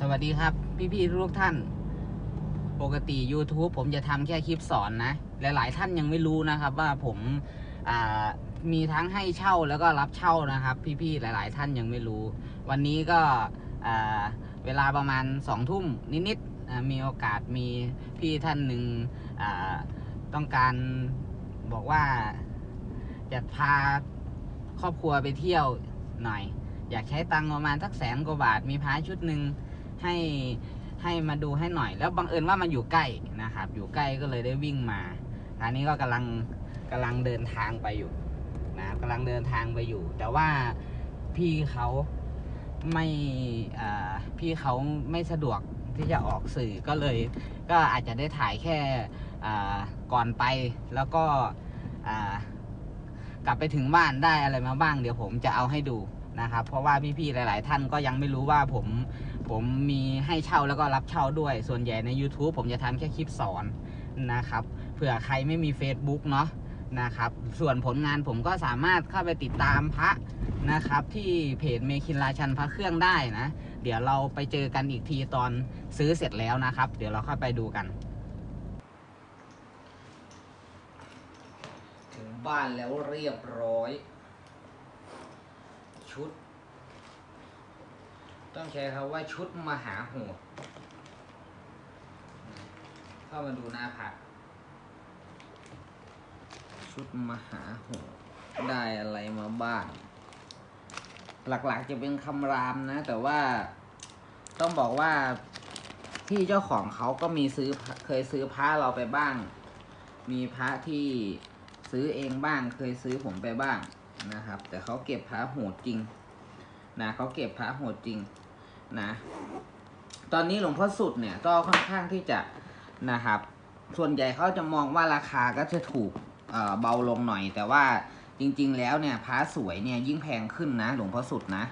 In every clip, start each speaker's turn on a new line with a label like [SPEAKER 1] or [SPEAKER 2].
[SPEAKER 1] สวัสดีครับ พี่ๆทุกท่าน ปกติ YouTube ผมจะทำแค่คลิปสอนนะ หลายๆท่านยังไม่รู้นะครับ ว่าผมามีทั้งให้เช่าแล้วก็รับเช่านะครับ พี่ๆหลาย ๆ ท่านยังไม่รู้ วันนี้ก็เวลาประมาณสองทุ่มนิดๆมีโอกาสมีพี่ท่านหนึ่งต้องการบอกว่าจะพาครอบครัวไปเที่ยวหน่อย อยากใช้ตังประมาณสักแสนกว่าบาทมีพาชุดหนึ่ง ให้ให้มาดูให้หน่อย แล้วบังเอิญว่ามันอยู่ใกล้นะครับ อยู่ใกล้ก็เลยได้วิ่งมาอันนี้ก็กำลังกำลังเดินทางไปอยู่นะครับกำลังเดินทางไปอยู่ แต่ว่าพี่เขาไม่พี่เขาไม่สะดวกที่จะออกสื่อก็เลย ก็อาจจะได้ถ่ายแค่ก่อนไปแล้วก็กลับไปถึงบ้านได้อะไรมาบ้างเดี๋ยวผมจะเอาให้ดูนะครับ เพราะว่าพี่ๆหลาย ๆ ท่านก็ยังไม่รู้ว่าผม ผมมีให้เช่าแล้วก็รับเช่าด้วย ส่วนใหญ่ใน YouTube ผมจะทำแค่คลิปสอนนะครับ เผื่อใครไม่มี Facebook เนาะนะครับ ส่วนผลงานผมก็สามารถเข้าไปติดตามพระนะครับ ที่เพจเมคินราชันพระเครื่องได้นะ เดี๋ยวเราไปเจอกันอีกทีตอนซื้อเสร็จแล้วนะครับ เดี๋ยวเราเข้าไปดูกัน ถึงบ้านแล้วเรียบร้อย ชุด ต้องใช้คำว่าชุดมหาโหดเข้ามาดูหน้าผักชุดมหาโหดได้อะไรมาบ้าง หลักๆจะเป็นคำรามนะ แต่ว่าต้องบอกว่าที่เจ้าของเขาก็มีซื้อเคยซื้อพระเราไปบ้าง มีพระที่ซื้อเองบ้าง เคยซื้อผมไปบ้างนะครับ แต่เขาเก็บพระโหดจริงนะเขาเก็บพระโหดจริง นะ ตอนนี้หลวงพ่อสุดเนี่ยก็ค่อนข้างที่จะนะครับ ส่วนใหญ่เขาจะมองว่าราคาก็จะถูกเออเบาลงหน่อย แต่ว่าจริง ๆ แล้วเนี่ยพระสวยเนี่ยยิ่งแพงขึ้นนะ หลวงพ่อสุดนะ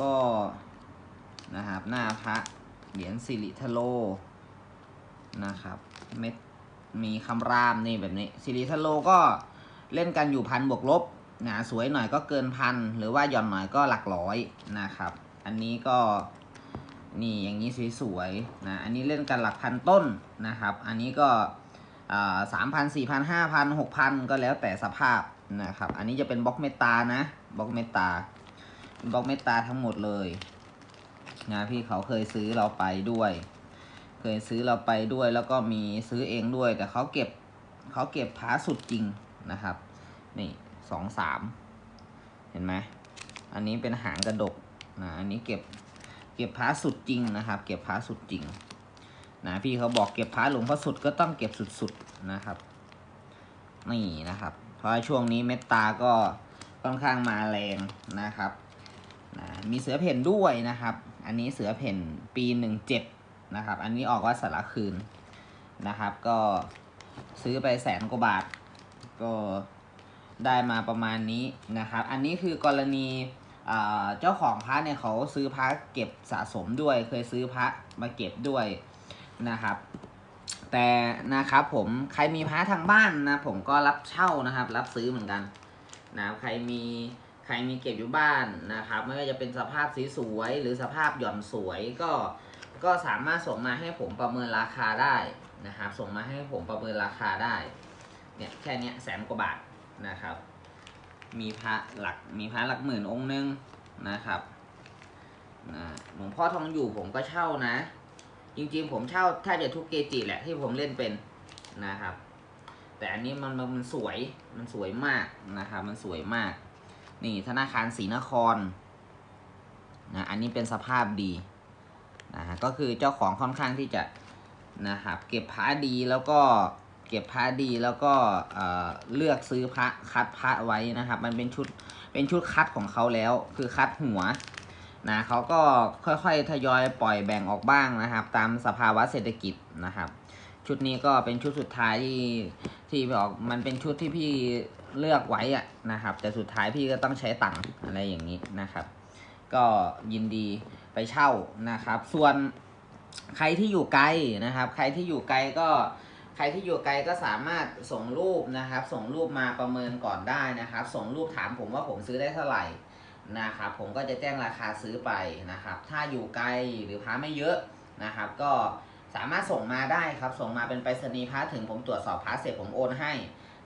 [SPEAKER 1] ก็นะครับ หน้าพระเหรียญสิริทโลนะครับ เม็ดมีคำรามนี่แบบนี้สิริทโลก็เล่นกันอยู่พันบวกลบนะสวยหน่อยก็เกินพันหรือว่าหย่อนหน่อยก็หลักร้อยนะครับ อันนี้ก็นี่อย่างนี้สวยๆนะอันนี้เล่นกันหลักพันต้นนะครับ อันนี้ก็สามพันสี่พันห้าพันหกพันก็แล้วแต่สภาพนะครับ อันนี้จะเป็นบล็อกเมตานะบล็อกเมตาบล็อกเมตตาทั้งหมดเลยนะพี่เขาเคยซื้อเราไปด้วย เคยซื้อเราไปด้วยแล้วก็มีซื้อเองด้วย แต่เขาเก็บเขาเก็บพาสุดจริงนะครับ นี่สองสามเห็นไหมอันนี้เป็นหางกระดก นะอันนี้เก็บเก็บพาสุดจริงนะครับ เก็บพาสุดจริงนะพี่เขาบอกเก็บพาหลวงพ่อสุดก็ต้องเก็บสุดๆนะครับนี่นะครับ เพราะช่วงนี้เมตตาก็ค่อนข้างมาแรงนะครับนะมีเสือเพ่นด้วยนะครับ อันนี้เสือเพ่นปีหนึ่งเจ็ดนะครับ อันนี้ออกว่าสารคืนนะครับ ก็ซื้อไปแสนกว่าบาท ก็ได้มาประมาณนี้นะครับ อันนี้คือกรณี เจ้าของพระเนี่ยเขาซื้อพระเก็บสะสมด้วย เคยซื้อพระมาเก็บด้วยนะครับ แต่นะครับผมใครมีพระทางบ้านนะผมก็รับเช่านะครับ รับซื้อเหมือนกันนะใครมีใครมีเก็บอยู่บ้านนะครับ ไม่ว่าจะเป็นสภาพสีสวยหรือสภาพหย่อนสวยก็ก็สามารถส่งมาให้ผมประเมินราคาได้นะครับ ส่งมาให้ผมประเมินราคาได้เนี่ยแค่นี้แสนกว่าบาทนะครับ มีพระหลักมีพระหลักหมื่นองค์นึงนะครับหลวงพ่อทองอยู่ผมก็เช่านะ จริงๆ ผมเช่าถ้าจะทุกเกจิแหละที่ผมเล่นเป็นนะครับ แต่อันนี้มันมันสวยมันสวยมากนะครับมันสวยมาก นี่ธนาคารศรีนครนะอันนี้เป็นสภาพดีนะก็คือเจ้าของค่อนข้างที่จะนะครับเก็บพระดีแล้วก็ เก็บพระดีแล้วก็เลือกซื้อพระคัดพระไว้นะครับ มันเป็นชุดเป็นชุดคัดของเขาแล้ว คือคัดหัวนะเขาก็ค่อยๆทยอยปล่อยแบ่งออกบ้างนะครับ ตามสภาวะเศรษฐกิจนะครับ ชุดนี้ก็เป็นชุดสุดท้ายที่ที่บอกมันเป็นชุดที่พี่เลือกไว้อะนะครับ แต่สุดท้ายพี่ก็ต้องใช้ตังค์อะไรอย่างนี้นะครับ ก็ยินดีไปเช่านะครับ ส่วนใครที่อยู่ไกลนะครับ ใครที่อยู่ไกลก็ ใครที่อยู่ไกลก็สามารถส่งรูปนะครับ ส่งรูปมาประเมินก่อนได้นะครับ ส่งรูปถามผมว่าผมซื้อได้เท่าไหร่นะครับ ผมก็จะแจ้งราคาซื้อไปนะครับ ถ้าอยู่ไกลหรือพระไม่เยอะนะครับ ก็สามารถส่งมาได้ครับ ส่งมาเป็นไปรษณีย์พระถึงผมตรวจสอบพระเสร็จผมโอนให้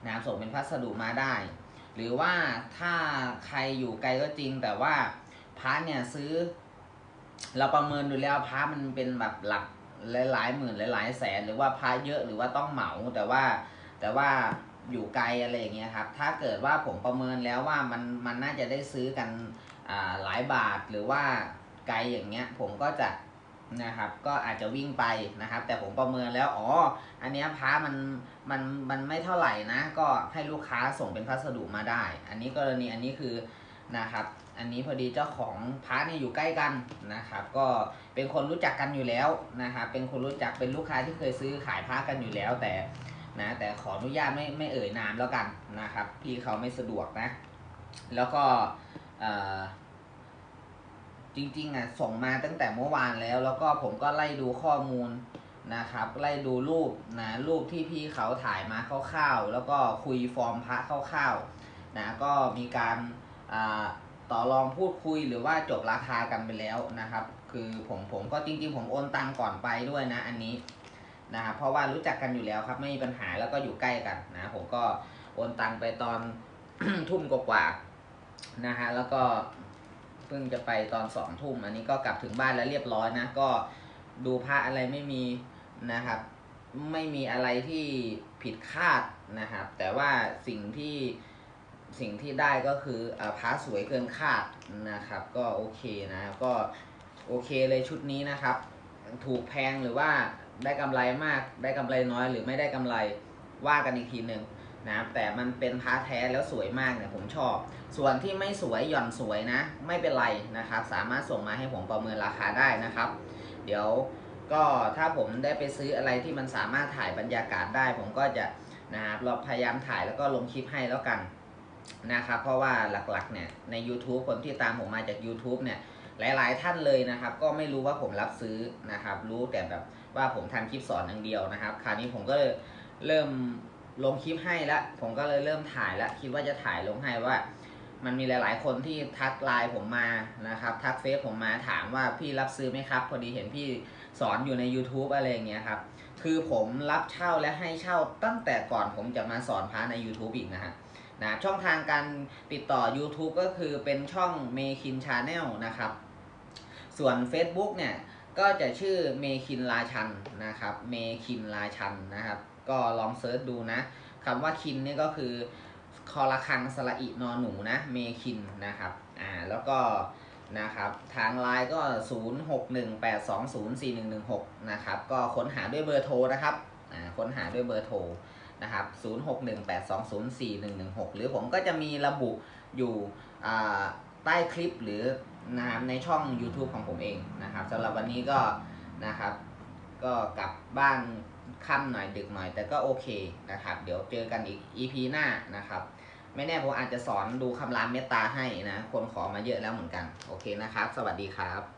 [SPEAKER 1] นะครับส่งเป็นพัสดุมาได้ หรือว่าถ้าใครอยู่ไกลก็จริง แต่ว่าพระเนี่ยซื้อ เราประเมินดูแล้วพระมันเป็นแบบหลัก หลายๆหมื่นหลายๆแสนหรือว่าพระเยอะหรือว่าต้องเหมาแต่ว่าแต่ว่าอยู่ไกลอะไรอย่างเงี้ยครับ ถ้าเกิดว่าผมประเมินแล้วว่ามันมันน่าจะได้ซื้อกันอ่าหลายบาทหรือว่าไกลอย่างเงี้ย ผมก็จะนะครับ ก็อาจจะวิ่งไปนะครับ แต่ผมประเมินแล้วอ๋ออันเนี้ยพระมันมันมันไม่เท่าไหร่นะ ก็ให้ลูกค้าส่งเป็นพัสดุมาได้ อันนี้กรณีอันนี้คือ นะครับ อันนี้พอดีเจ้าของพระเนี่ยอยู่ใกล้กันนะครับ ก็เป็นคนรู้จักกันอยู่แล้วนะครับ เป็นคนรู้จักเป็นลูกค้าที่เคยซื้อขายพระกันอยู่แล้วแต่นะแต่ขออนุญาตไม่ไม่เอ่ยนามแล้วกันนะครับ พี่เขาไม่สะดวกนะ แล้วก็จริงๆอะส่งมาตั้งแต่เมื่อวานแล้ว แล้วก็ผมก็ไล่ดูข้อมูลนะครับไล่ดูรูปนะรูปที่พี่เขาถ่ายมาคร่าวๆแล้วก็คุยฟอร์มพระคร่าวๆนะก็มีการ ต่อรองพูดคุยหรือว่าจบราคากันไปแล้วนะครับ คือผมผมก็จริง ๆ ผมโอนตังก่อนไปด้วยนะอันนี้นะครับเพราะว่ารู้จักกันอยู่แล้วครับไม่มีปัญหาแล้วก็อยู่ใกล้กันนะผมก็โอนตังไปตอนทุ่มกว่าๆนะฮะแล้วก็เพิ่งจะไปตอนสองทุ่มอันนี้ก็กลับถึงบ้านแล้วเรียบร้อยนะก็ดูพระอะไรไม่มีนะครับไม่มีอะไรที่ผิดคาดนะครับ แต่ว่าสิ่งที่ สิ่งที่ได้ก็คืออาพระสวยเกินคาดนะครับ ก็โอเคนะก็โอเคเลยชุดนี้นะครับ ถูกแพงหรือว่าได้กำไรมากได้กำไรน้อยหรือไม่ได้กำไรว่ากันอีกทีหนึ่งนะครับแต่มันเป็นพระแท้แล้วสวยมากเนี่ยผมชอบ ส่วนที่ไม่สวยหย่อนสวยนะ ไม่เป็นไรนะครับ สามารถส่งมาให้ผมประเมินราคาได้นะครับ เดี๋ยวก็ถ้าผมได้ไปซื้ออะไรที่มันสามารถถ่ายบรรยากาศได้ ผมก็จะนะครับเราพยายามถ่ายแล้วก็ลงคลิปให้แล้วกัน นะครับเพราะว่าหลักๆเนี่ยใน YouTube คนที่ตามผมมาจาก YouTube เนี่ยหลาย ๆ ท่านเลยนะครับ ก็ไม่รู้ว่าผมรับซื้อนะครับ รู้แต่แบบว่าผมทำคลิปสอนอย่างเดียวนะครับ คราวนี้ผมก็เลยเริ่มลงคลิปให้แล้วผมก็เลยเริ่มถ่ายแล้วคิดว่าจะถ่ายลงให้ว่า มันมีหลาย ๆ คนที่ทักไลน์ผมมานะครับ ทักเฟซผมมาถามว่าพี่รับซื้อไหมครับ พอดีเห็นพี่สอนอยู่ใน YouTube อะไรอย่างเงี้ยครับคือผมรับเช่าและให้เช่าตั้งแต่ก่อนผมจะมาสอนพระใน YouTube อีกนะฮะ นะช่องทางการติดต่อ YouTube ก็คือเป็นช่อง m a k i n Channel นะครับ ส่วน Facebook เนี่ย ก็จะชื่อเมคินราชันนะครับเมคินราชันนะครับ ก็ลองเซิร์ชดูนะคำว่าคินนี่ก็คือคอละคังสระอินอหนูนะเมคินนะครับอ่าแล้วก็นะครับทางไลน์ก็ 0618204116 นะครับ ก็ค้นหาด้วยเบอร์โทรนะครับอ่าค้นหาด้วยเบอร์โทร นะครับ 0618204116 หรือผมก็จะมีระบุอยู่ใต้คลิปหรือนะครับในช่อง YouTube ของผมเองนะครับสำหรับวันนี้ก็นะครับ ก็กลับบ้านค่ำหน่อยดึกหน่อยแต่ก็โอเคนะครับ เดี๋ยวเจอกันอีก EP หน้านะครับ ไม่แน่ผมอาจจะสอนดูคำรามเมตตาให้นะ คนขอมาเยอะแล้วเหมือนกัน โอเคนะครับ สวัสดีครับ